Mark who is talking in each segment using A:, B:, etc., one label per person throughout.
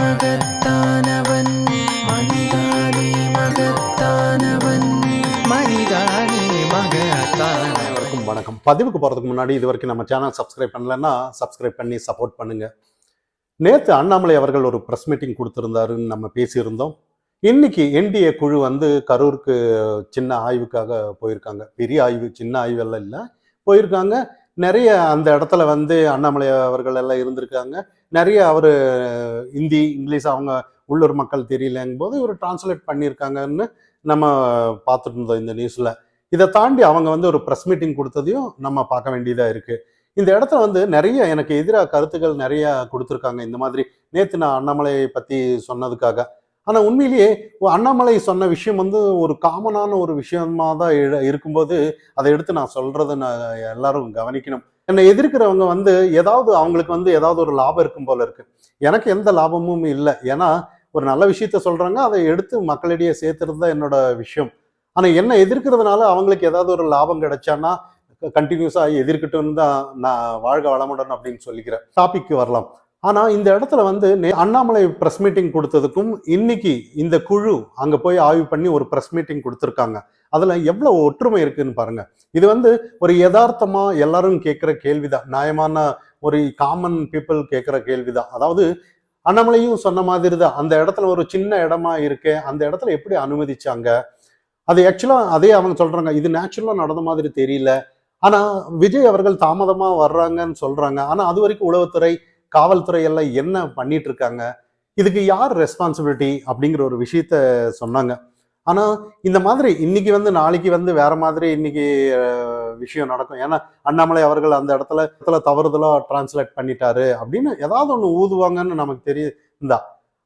A: மகத்தானவன். மகத்தானவன். மகத்தானவன்.
B: வணக்கம். பதிவுக்கு போகிறதுக்கு முன்னாடி இது வரைக்கும் நம்ம சேனல் சப்ஸ்கிரைப் பண்ணலன்னா சப்ஸ்கிரைப் பண்ணி சப்போர்ட் பண்ணுங்க. நேற்று அண்ணாமலை அவர்கள் ஒரு ப்ரெஸ் மீட்டிங் கொடுத்துருந்தாருன்னு நம்ம பேசியிருந்தோம். இன்னைக்கு என்டிஏ குழு வந்து கரூருக்கு சின்ன ஆய்வுக்காக போயிருக்காங்க. பெரிய ஆய்வு சின்ன ஆய்வெல்லாம் இல்லை. போயிருக்காங்க. நிறைய அந்த இடத்துல வந்து அண்ணாமலை அவர்கள் எல்லாம் இருந்திருக்காங்க. நிறைய அவர் ஹிந்தி இங்கிலீஷ் அவங்க உள்ளூர் மக்கள் தெரியலங்கும் போது இவர் டிரான்ஸ்லேட் பண்ணியிருக்காங்கன்னு நம்ம பார்த்துட்டு இருந்தோம் இந்த நியூஸில் இதை தாண்டி அவங்க வந்து ஒரு ப்ரெஸ் மீட்டிங் கொடுத்ததையும் நம்ம பார்க்க வேண்டியதாக இருக்குது இந்த இடத்துல வந்து நிறைய எனக்கு எதிராக கருத்துக்கள் நிறைய கொடுத்துருக்காங்க இந்த மாதிரி. நேற்று நான் அண்ணாமலையை பற்றி சொன்னதுக்காக. ஆனால் உண்மையிலேயே அண்ணாமலை சொன்ன விஷயம் வந்து ஒரு காமனான ஒரு விஷயமா தான் இருக்கும்போது அதை எடுத்து நான் சொல்கிறத நான் எல்லாரும் கவனிக்கணும். என்னை எதிர்க்கிறவங்க வந்து ஏதாவது அவங்களுக்கு வந்து ஏதாவது ஒரு லாபம் இருக்கும் போல இருக்கு. எனக்கு எந்த லாபமும் இல்லை. ஏன்னா ஒரு நல்ல விஷயத்த சொல்றாங்க அதை எடுத்து மக்களிடையே சேர்த்துறது தான் என்னோட விஷயம். ஆனா என்ன எதிர்க்கிறதுனால அவங்களுக்கு ஏதாவது ஒரு லாபம் கிடைச்சான்னா கண்டினியூஸா எதிர்க்கட்டும்னு தான் நான் வாழ்க வளமுடன் அப்படின்னு சொல்லிக்கிறேன். டாபிக் வரலாம். ஆனா இந்த இடத்துல வந்து நே- அண்ணாமலை பிரஸ் மீட்டிங் கொடுத்ததுக்கும் இன்னைக்கு இந்த குழு அங்க போய் ஆய்வு பண்ணி ஒரு பிரஸ் மீட்டிங் கொடுத்துருக்காங்க. அதுல எவ்வளவு ஒற்றுமை இருக்குன்னு பாருங்க. இது வந்து ஒரு யதார்த்தமா எல்லாரும் கேட்கிற கேள்விதான். நியாயமான ஒரு காமன் பீப்புள் கேட்கிற கேள்விதான். அதாவது அண்ணாமலையும் சொன்ன மாதிரி தான் அந்த இடத்துல ஒரு சின்ன இடமா இருக்கே அந்த இடத்துல எப்படி அனுமதிச்சாங்க? அது ஆக்சுவலா அதே அவங்க சொல்றாங்க. இது நேச்சுரலா நடந்த மாதிரி தெரியல. ஆனா விஜய் அவர்கள் தாமதமா வர்றாங்கன்னு சொல்றாங்க. ஆனா அது வரைக்கும் உளவுத்துறை காவல்துறை எல்லாம் என்ன பண்ணிட்டு இருக்காங்க இதுக்கு யார் ரெஸ்பான்சிபிலிட்டி அப்படிங்கிற ஒரு விஷயத்த சொன்னாங்க. ஆனா இந்த மாதிரி இன்னைக்கு வந்து நாளைக்கு வந்து வேற மாதிரி இன்னைக்கு விஷயம் நடக்கும். ஏன்னா அண்ணாமலை அவர்கள் அந்த இடத்துல இடத்துல தவறுதலா டிரான்ஸ்லேட் பண்ணிட்டாரு அப்படின்னு ஏதாவது ஒண்ணு ஊதுவாங்கன்னு நமக்கு தெரியுதா?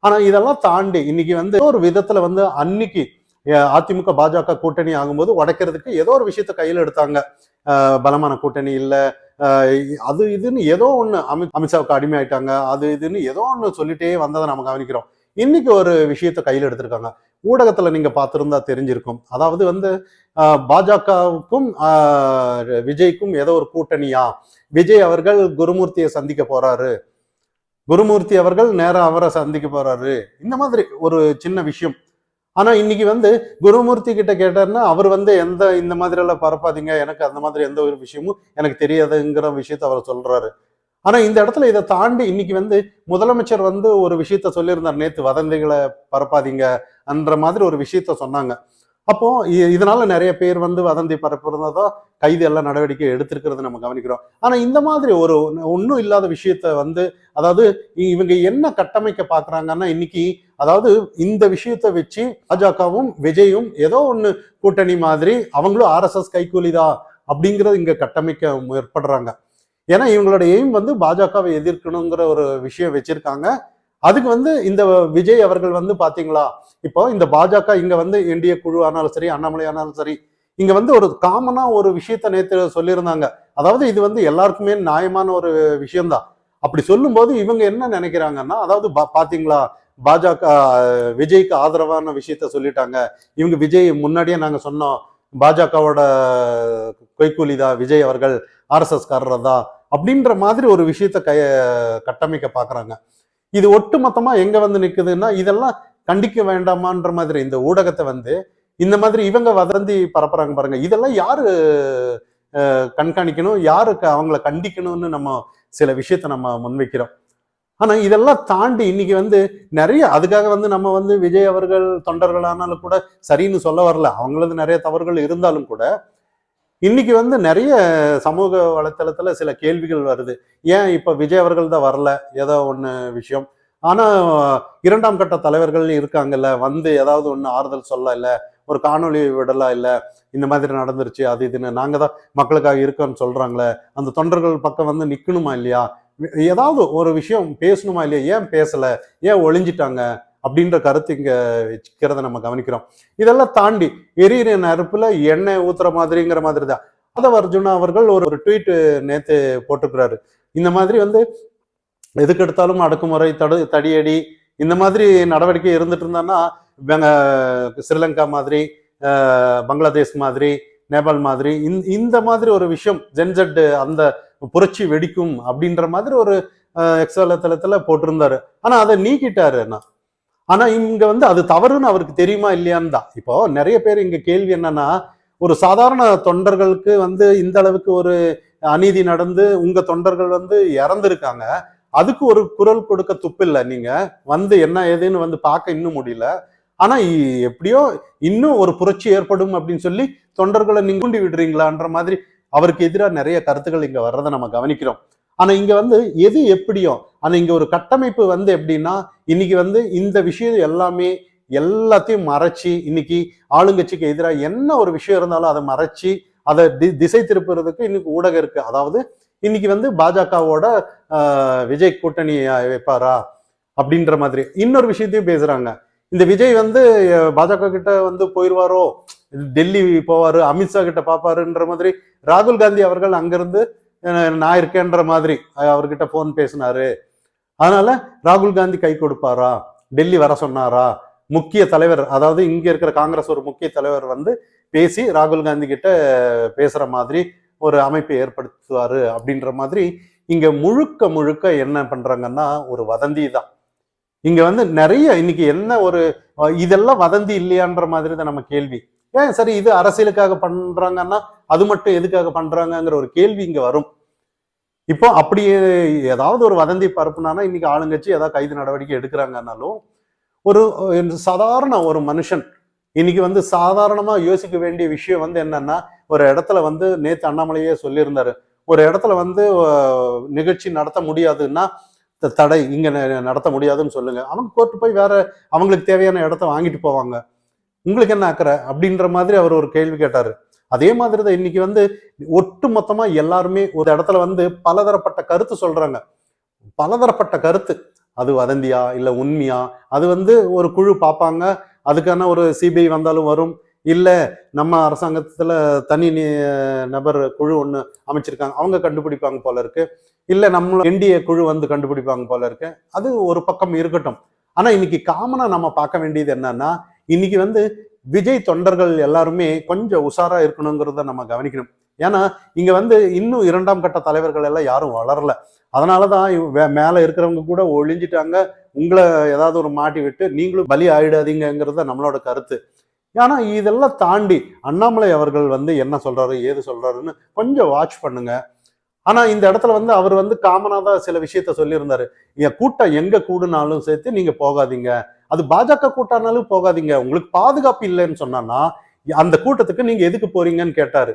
B: ஆனா இதெல்லாம் தாண்டி இன்னைக்கு வந்து ஏதோ ஒரு விதத்துல வந்து அன்னைக்கு அதிமுக பாஜக கூட்டணி ஆகும்போது உடைக்கிறதுக்கு ஏதோ ஒரு விஷயத்த கையில் எடுத்தாங்க. பலமான கூட்டணி இல்லை. அது இதுன்னு ஏதோ ஒன்று அமித் அமித்ஷாவுக்கு அடிமையாயிட்டாங்க. அது இதுன்னு ஏதோ ஒன்று சொல்லிட்டே வந்ததை நம்ம கவனிக்கிறோம். இன்னைக்கு ஒரு விஷயத்தை கையில் எடுத்திருக்காங்க. ஊடகத்தில் நீங்கள் பார்த்துருந்தா தெரிஞ்சிருக்கும். அதாவது வந்து பாஜகவுக்கும் விஜய்க்கும் ஏதோ ஒரு கூட்டணியா? விஜய் அவர்கள் குருமூர்த்தியை சந்திக்க போறாரு. குருமூர்த்தி அவர்கள் நேரம் அவரை சந்திக்க போறாரு. இந்த மாதிரி ஒரு சின்ன விஷயம். ஆனா இன்னைக்கு வந்து குருமூர்த்தி கிட்ட கேட்டாருன்னா அவர் வந்து எந்த இந்த மாதிரி எல்லாம் பரப்பாதீங்க எனக்கு அந்த மாதிரி எந்த ஒரு விஷயமும் எனக்கு தெரியாதுங்கிற விஷயத்த அவர் சொல்றாரு. ஆனா இந்த இடத்துல இதை தாண்டி இன்னைக்கு வந்து முதலமைச்சர் வந்து ஒரு விஷயத்த சொல்லியிருந்தார் நேத்து வதந்திகளை பரப்பாதீங்க என்ற மாதிரி ஒரு விஷயத்த சொன்னாங்க. அப்போ இதனால நிறைய பேர் வந்து வதந்தி பரப்புறதோ கைது எல்லாம் நடவடிக்கை எடுத்திருக்கிறது நம்ம கவனிக்கிறோம். ஆனா இந்த மாதிரி ஒரு ஒன்றும் இல்லாத விஷயத்த வந்து அதாவது இ- இவங்க என்ன கட்டமைக்க பாக்குறாங்கன்னா இன்னைக்கு அதாவது இந்த விஷயத்த வச்சு பாஜகவும் விஜயும் ஏதோ ஒண்ணு கூட்டணி மாதிரி அவங்களும் ஆர்எஸ்எஸ் கைக்கூலிதா அப்படிங்கறது இங்க கட்டமைக்க முற்படுறாங்க. ஏன்னா இவங்களோட எய்ம் வந்து பாஜகவை எதிர்க்கணுங்கிற ஒரு விஷயம் வச்சிருக்காங்க. அதுக்கு வந்து இந்த விஜய் அவர்கள் வந்து பாத்தீங்களா? இப்போ இந்த பாஜக இங்க வந்து என்டிஏ குழு ஆனாலும் சரி அண்ணாமலை ஆனாலும் சரி இங்க வந்து ஒரு காமனா ஒரு விஷயத்த நேற்று சொல்லியிருந்தாங்க. அதாவது இது வந்து எல்லாருக்குமே நியாயமான ஒரு விஷயம்தான். அப்படி சொல்லும்போது இவங்க என்ன நினைக்கிறாங்கன்னா அதாவது பா- பாத்தீங்களா பாஜக விஜய்க்கு ஆதரவான விஷயத்த சொல்லிட்டாங்க. இவங்க விஜய் முன்னாடியே நாங்க சொன்னோம் பாஜகவோட கைக்கூலிதா விஜய் அவர்கள் ஆர்எஸ்எஸ் காரரதா அப்படின்ற மாதிரி ஒரு விஷயத்த கைய கட்டமைக்க பாக்குறாங்க. இது ஒட்டுமொத்தமா எங்க வந்து நிக்குதுன்னா இதெல்லாம் கண்டிக்க வேண்டாமான்ற மாதிரி இந்த ஊடகத்தை வந்து இந்த மாதிரி இவங்க வதந்தி பரப்புறாங்க பாருங்க. இதெல்லாம் யாரு கண்காணிக்கணும்? யாருக்கு அவங்கள கண்டிக்கணும்னு நம்ம சில விஷயத்த நம்ம முன்வைக்கிறோம். ஆனா இதெல்லாம் தாண்டி இன்னைக்கு வந்து நிறைய அதுக்காக வந்து நம்ம வந்து விஜய் அவர்கள் தொண்டர்களானாலும் கூட சரின்னு சொல்ல வரல. அவங்களது நிறைய தவறுகள் இருந்தாலும் கூட இன்னைக்கு வந்து நிறைய சமூக வலைத்தளத்துல சில கேள்விகள் வருது. ஏன் இப்ப விஜய் அவர்கள் தான் வரல? ஏதோ ஒண்ணு விஷயம். ஆனா இரண்டாம் கட்ட தலைவர்கள் இருக்காங்கல்ல வந்து ஏதாவது ஒண்ணு ஆறுதல் சொல்ல இல்ல ஒரு காணொளி விடலாம் இல்ல இந்த மாதிரி நடந்துருச்சு அது இதுன்னு. நாங்க தான் மக்களுக்காக இருக்கோம்னு சொல்றாங்களே அந்த தொண்டர்கள் பக்கம் வந்து நிக்கணுமா இல்லையா? ஏதாவது ஒரு விஷயம் பேசணுமா இல்லையா? ஏன் பேசல? ஏன் ஒளிஞ்சிட்டாங்க? அப்படின்ற கருத்து இங்க வச்சுக்கிறத நம்ம கவனிக்கிறோம். இதெல்லாம் தாண்டி எரியிற நெருப்புல எண்ணெய் ஊத்துற மாதிரிங்கிற மாதிரி தான் அதை அர்ஜுனா அவர்கள் ஒரு ஒரு ட்வீட் நேத்து போட்டிருக்கிறாரு. இந்த மாதிரி வந்து எதுக்கு எடுத்தாலும் அடக்குமுறை தடு தடியடி இந்த மாதிரி நடவடிக்கை இருந்துட்டு இருந்தான்னா ஸ்ரீலங்கா மாதிரி பங்களாதேஷ் மாதிரி நேபாள் மாதிரி இந்த- மாதிரி ஒரு விஷயம் ஜென்ஜெட் அந்த புரட்சி வெடிக்கும் அப்படின்ற மாதிரி ஒரு எக்ஸ் போட்டிருந்தாரு. ஆனா அதை நீக்கிட்டாரு நான் ஆனா இங்க வந்து அது தவறுன்னு அவருக்கு தெரியுமா இல்லையான்னு தான். இப்போ நிறைய பேர் இங்க கேள்வி என்னன்னா ஒரு சாதாரண தொண்டர்களுக்கு வந்து இந்த அளவுக்கு ஒரு அநீதி நடந்து உங்க தொண்டர்கள் வந்து இறந்துருக்காங்க. அதுக்கு ஒரு குரல் கொடுக்க துப்பில்லை நீங்க. வந்து என்ன ஏதுன்னு வந்து பார்க்க இன்னும் முடியல. ஆனா எப்படியோ இன்னும் ஒரு புரட்சி ஏற்படும் அப்படின்னு சொல்லி தொண்டர்களை நீங்க விடுறீங்களான்ற மாதிரி அவருக்கு எதிராக நிறைய கருத்துக்கள் இங்க வர்றதை நம்ம கவனிக்கிறோம். ஆனா இங்க வந்து எது எப்படியோ ஆனா இங்க ஒரு கட்டமைப்பு வந்து எப்படின்னா இன்னைக்கு வந்து இந்த விஷயம் எல்லாமே எல்லாத்தையும் மறைச்சி இன்னைக்கு ஆளுங்கட்சிக்கு எதிராக என்ன ஒரு விஷயம் இருந்தாலும் அதை மறைச்சி அதை தி- திசை திருப்புறதுக்கு இன்னைக்கு ஊடகம் இருக்கு. அதாவது இன்னைக்கு வந்து பாஜகவோட விஜய் கூட்டணி வைப்பாரா? அப்படின்ற மாதிரி. இன்னொரு விஷயத்தையும் பேசுறாங்க. இந்த விஜய் வந்து பாஜக கிட்ட வந்து போயிடுவாரோ டெல்லி போவாரு அமித்ஷா கிட்ட பாப்பாருன்ற மாதிரி. ராகுல் காந்தி அவர்கள் அங்கிருந்து நான் இருக்கேன்ற மாதிரி அவர்கிட்ட ஃபோன் பேசினாரு. அதனால ராகுல் காந்தி கை கொடுப்பாரா? டெல்லி வர சொன்னாரா? முக்கிய தலைவர் அதாவது இங்க இருக்கிற காங்கிரஸ் ஒரு முக்கிய தலைவர் வந்து பேசி ராகுல் காந்தி கிட்ட பேசுற மாதிரி ஒரு அமைப்பை ஏற்படுத்துவாரு அப்படின்ற மாதிரி இங்க முழுக்க முழுக்க என்ன பண்றாங்கன்னா ஒரு வதந்தி தான். இங்க வந்து நிறைய இன்னைக்கு என்ன ஒரு இதெல்லாம் வதந்தி இல்லையான்ற மாதிரி தான் நம்ம கேள்வி. ஏன் சரி இது அரசியலுக்காக பண்றாங்கன்னா அது மட்டும் எதுக்காக பண்றாங்கிற ஒரு கேள்வி இங்க வரும். இப்போ அப்படி ஏதாவது ஒரு வதந்தி பரப்புனானா இன்னைக்கு ஆளுங்கட்சி ஏதாவது கைது நடவடிக்கை எடுக்கிறாங்கன்னாலும் ஒரு சாதாரண ஒரு மனுஷன் இன்னைக்கு வந்து சாதாரணமா யோசிக்க வேண்டிய விஷயம் வந்து என்னன்னா ஒரு இடத்துல வந்து நேத்து அண்ணாமலையே சொல்லியிருந்தாரு. ஒரு இடத்துல வந்து நிகழ்ச்சி நடத்த முடியாதுன்னா த- தடை இங்க ந- நடத்த முடியாதுன்னு சொல்லுங்க. அவங்க கோர்ட்டு போய் வேற அவங்களுக்கு தேவையான இடத்த வாங்கிட்டு போவாங்க. உங்களுக்கு என்ன அக்கறை அப்படின்ற மாதிரி அவர் ஒரு கேள்வி கேட்டாரு. அதே மாதிரி தான் இன்னைக்கு வந்து ஒட்டு மொத்தமா எல்லாருமே ஒரு இடத்துல வந்து பலதரப்பட்ட கருத்து சொல்றாங்க. பலதரப்பட்ட கருத்து. அது வதந்தியா இல்ல உண்மையா? அது வந்து ஒரு குழு பார்ப்பாங்க. அதுக்கான ஒரு சிபிஐ வந்தாலும் வரும். இல்ல நம்ம அரசாங்கத்துல தனி நி- நபர் குழு ஒண்ணு அமைச்சிருக்காங்க. அவங்க கண்டுபிடிப்பாங்க போல இருக்கு. இல்ல நம்ம என்டிஏ குழு வந்து கண்டுபிடிப்பாங்க போல இருக்கு. அது ஒரு பக்கம் இருக்கட்டும். ஆனா இன்னைக்கு காமனா நம்ம பார்க்க வேண்டியது என்னன்னா இன்னைக்கு வந்து விஜய் தொண்டர்கள் எல்லாருமே கொஞ்சம் உஷாரா இருக்கணுங்கிறத நம்ம கவனிக்கணும். ஏன்னா இங்க வந்து இன்னும் இரண்டாம் கட்ட தலைவர்கள் எல்லாம் யாரும் வளரல. அதனாலதான் மேல இருக்கிறவங்க கூட ஒழிஞ்சிட்டாங்க. உங்களை ஏதாவது ஒரு மாட்டி விட்டு நீங்களும் பலி ஆயிடாதீங்கிறத நம்மளோட கருத்து. ஏன்னா இதெல்லாம் தாண்டி அண்ணாமலை அவர்கள் வந்து என்ன சொல்றாரு ஏது சொல்றாருன்னு கொஞ்சம் வாட்ச் பண்ணுங்க. ஆனா இந்த இடத்துல வந்து அவர் வந்து காமனா தான் சில விஷயத்த சொல்லியிருந்தாரு. என் கூட்டம் எங்க கூடுனாலும் சேர்த்து நீங்க போகாதீங்க. அது பாஜக கூட்டானாலும் போகாதீங்க. உங்களுக்கு பாதுகாப்பு இல்லைன்னு சொன்னான்னா அந்த கூட்டத்துக்கு நீங்க எதுக்கு போறீங்கன்னு கேட்டாரு.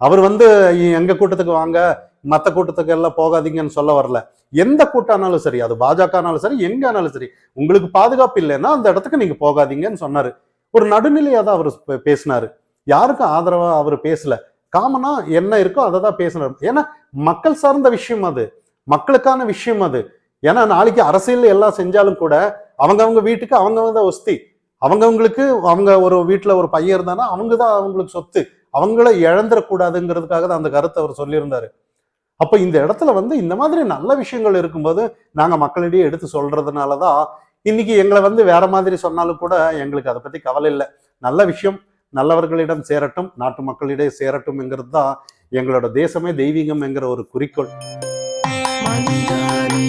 B: அவர் வந்து எங்க கூட்டத்துக்கு வாங்க? மற்ற கூட்டத்துக்கு எல்லாம் போகாதீங்கன்னு சொல்ல வரல. எந்த கூட்டானாலும் சரி அது பாஜகனாலும் சரி எங்க ஆனாலும் சரி உங்களுக்கு பாதுகாப்பு இல்லைன்னா அந்த இடத்துக்கு நீங்க போகாதீங்கன்னு சொன்னாரு. ஒரு நடுநிலையா தான் அவர் பேசினாரு. யாருக்கும் ஆதரவா அவர் பேசல. காமனா என்ன இருக்கோ அதை தான் பேசினார். ஏன்னா மக்கள் சார்ந்த விஷயம் அது. மக்களுக்கான விஷயம் அது. ஏன்னா நாளைக்கு அரசியல் எல்லாம் செஞ்சாலும் கூட அவங்கவங்க வீட்டுக்கு அவங்கவங்க தான் ஒஸ்தி. அவங்கவங்களுக்கு அவங்க ஒரு வீட்டுல ஒரு பையன் இருந்தானா அவங்க தான் அவங்களுக்கு சொத்து. அவங்கள இழந்துடக்கூடாதுங்கிறதுக்காக தான் அந்த கருத்தை அவர் சொல்லியிருந்தாரு. அப்ப இந்த இடத்துல வந்து இந்த மாதிரி நல்ல விஷயங்கள் இருக்கும்போது நாங்க மக்களிடையே எடுத்து சொல்றதுனால தான் இன்னைக்கு எங்களை வந்து வேற மாதிரி சொன்னாலும் கூட எங்களுக்கு அதை பத்தி கவலை இல்லை. நல்ல விஷயம் நல்லவர்களிடம் சேரட்டும் நாட்டு மக்களிடையே சேரட்டும்ங்கிறது தான் எங்களோட தேசமே தெய்வீகம் என்கிற ஒரு குறிக்கோள்.
A: மனிதானி